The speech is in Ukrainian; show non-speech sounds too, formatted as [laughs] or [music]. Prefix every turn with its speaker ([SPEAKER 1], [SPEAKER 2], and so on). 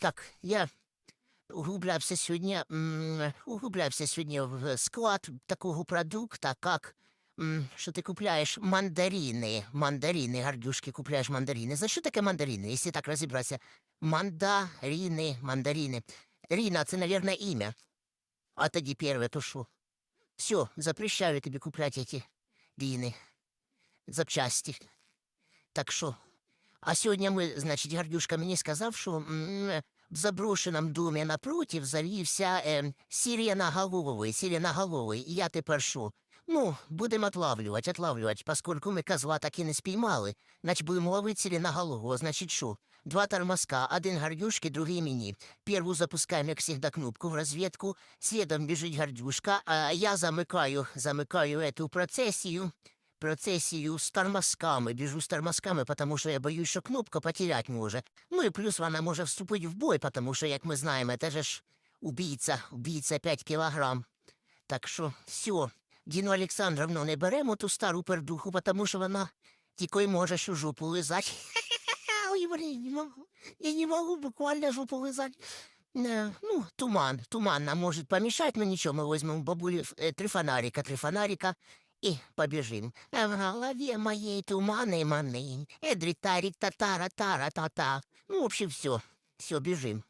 [SPEAKER 1] Так, я углублявся сьогодні, углублявся сьогодні в склад такого продукта, м, що ти купляєш мандарини. Мандарини, гардюшки, купляєш мандарини. За що таке мандарини, якщо так розібратися? Мандарини, мандарини. Ріна, це, мабуть, ім'я. А тоді перше, то що? Все, запрещаю тобі купляти ці ріни, запчасті. Так що? А сьогодні ми, значить, Гардюшка мені сказав, що в заброшеному домі напротив завівся е, сиреноголовий, сиреноголовий. І я тепер що? Ну, будемо отлавлювати, отлавлювати, поскольку ми козла так і не спіймали. Значить, будемо ловити сиреноголового. Значить, що? Два тормозка, один Гардюшки, другий мені. Перву запускаємо, як завжди, кнопку в розвідку, слідом біжить Гардюшка, а я замикаю, замикаю эту процесію процесію з тормозками, біжу з тормозками, тому що я боюсь, що кнопка потерять може. Ну і плюс вона може вступити в бой, тому що, як ми знаємо, це же ж убійця, убійця 5 кілограм. Так що все, Діну Олександровну не беремо ту стару пердуху, тому що вона тільки й може що жопу лизати. [laughs] Ой, блін, не можу. Я не можу буквально жопу лизати. Е, Ну, туман, туман нам може помішати, но нічого, ми візьмемо у бабулі е, три фонарика, три фонарика и побежим. А в голове моей туманы маны. Эдри тарик татара тара та та Ну, в общем, все. Все, бежим.